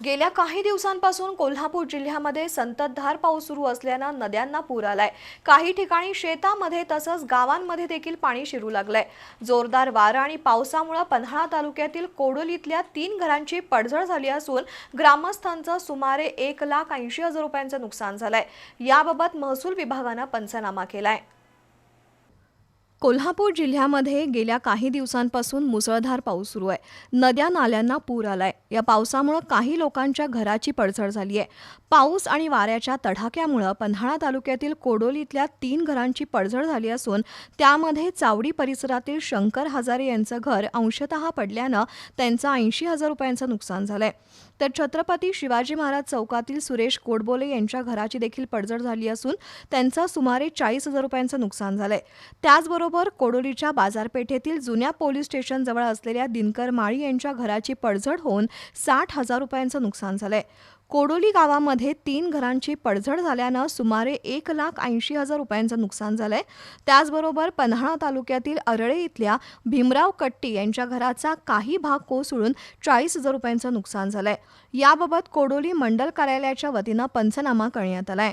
गेल्या काही दिवसांपासून कोल्हापूर जिल्ह्यामध्ये संततधार पाऊस सुरू असल्यानं नद्यांना पूर आलाय. काही ठिकाणी शेतामध्ये तसंच गावांमध्ये देखील पाणी शिरू लागलंय. जोरदार वारा आणि पावसामुळे पन्हाळा तालुक्यातील कोडोलीतल्या तीन घरांची पडझड झाली असून ग्रामस्थांचं सुमारे एक लाख ऐंशी हजार रुपयांचं नुकसान झालंय. याबाबत महसूल विभागानं पंचनामा केलाय. कोल्हापूर जिल्ह्यामध्ये गेल्या काही दिवसांपासून मुसळधार पाऊस सुरू आहे. नद्या नाल्यांना पूर आलाय. या पावसामुळं काही लोकांच्या घराची पडझड झाली आहे. पाऊस आणि वाऱ्याच्या तडाख्यामुळं पन्हाळा तालुक्यातील कोडोलीतल्या तीन घरांची पडझड झाली असून त्यामध्ये चावडी परिसरातील शंकर हजारे यांचं घर अंशतः पडल्यानं त्यांचं ऐंशी हजार रुपयांचं नुकसान झालंय. तर छत्रपती शिवाजी महाराज चौकातील सुरेश कोडबोले यांच्या घराची देखील पडझड झाली असून त्यांचं सुमारे चाळीस हजार रुपयांचं नुकसान झालंय. त्याचबरोबर कोडोलीच्या बाजारपेठेतील जुन्या पोलीस स्टेशनजवळ असलेल्या दिनकर माळी यांच्या घराची पडझड होऊन साठ हजार रुपयांचं नुकसान झालंय. कोडोली गावामध्ये तीन घरांची पडझड झाल्यानं सुमारे एक लाख ऐंशी हजार रुपयांचं नुकसान झालंय. त्याचबरोबर पन्हाळा तालुक्यातील अरळे इथल्या भीमराव कट्टी यांच्या घराचा काही भाग कोसळून चाळीस हजार रुपयांचं नुकसान झालंय. याबाबत कोडोली मंडल कार्यालयाच्या वतीनं पंचनामा करण्यात आलाय.